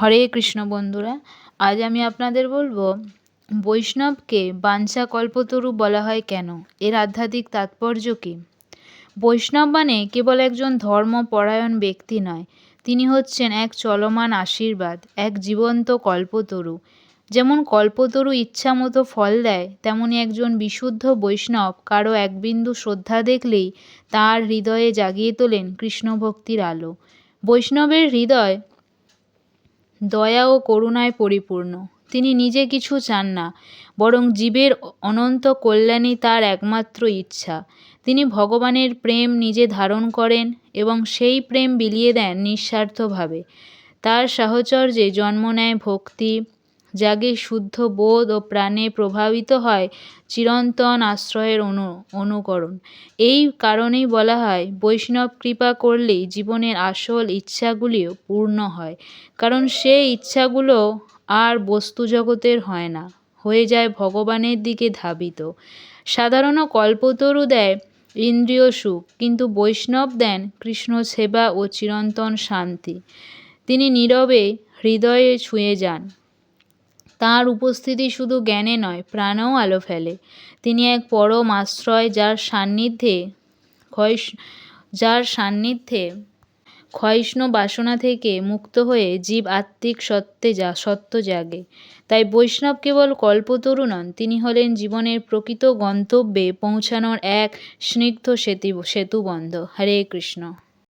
হরে কৃষ্ণ বন্ধুরা, আজ আমি আপনাদের বলব, বৈষ্ণবকে বাঞ্ছা কল্পতরু বলা হয় কেন? এর আধ্যাত্মিক তাৎপর্য কী? বৈষ্ণব মানে কেবল একজন ধর্মপরায়ণ ব্যক্তি নয়, তিনি হচ্ছেন এক চলমান আশীর্বাদ, এক জীবন্ত কল্পতরু। যেমন কল্পতরু ইচ্ছা মতো ফল দেয়, তেমনি একজন বিশুদ্ধ বৈষ্ণব কারও এক বিন্দু শ্রদ্ধা দেখলেই তার হৃদয়ে জাগিয়ে তোলেন কৃষ্ণভক্তির আলো। বৈষ্ণবের হৃদয় দয়া ও করুণায় পরিপূর্ণ। তিনি নিজে কিছু চান না, বরং জীবের অনন্ত কল্যাণই তার একমাত্র ইচ্ছা। তিনি ভগবানের প্রেম নিজে ধারণ করেন এবং সেই প্রেম বিলিয়ে দেন নিঃস্বার্থভাবে। তার সাহচর্যে জন্ম নেয় ভক্তি জাগে শুদ্ধ বোধ ও প্রাণে প্রভাবিত হয় চিরন্তন আশ্রয়ের অনু, অনুকরণ। এই কারণেই বলা হয়, বৈষ্ণব কৃপা করলেই জীবনের আসল ইচ্ছাগুলিও পূর্ণ হয়, কারণ সেই ইচ্ছাগুলো আর বস্তু জগতের হয় না, হয়ে যায় ভগবানের দিকে ধাবিত। সাধারণ কল্পতরু দেয় ইন্দ্রিয় সুখ, কিন্তু বৈষ্ণব দেন কৃষ্ণ সেবা ও চিরন্তন শান্তি। তিনি নীরবে হৃদয়ে ছুঁয়ে যান। তাঁর উপস্থিতি শুধু জ্ঞানে নয়, প্রাণেও আলো ফেলে। তিনি এক পরম আশ্রয় যার সান্নিধ্যে ক্ষয় যার সান্নিধ্যে ক্ষয়িষ্ণু বাসনা থেকে মুক্ত হয়ে জীব আত্মিক সত্ত্বে যা, সত্য জাগে। তাই বৈষ্ণব কেবল কল্পতরু নন, তিনি হলেন জীবনের প্রকৃত গন্তব্যে পৌঁছানোর এক স্নিগ্ধ সেতু, সেতুবন্ধ। হরে কৃষ্ণ।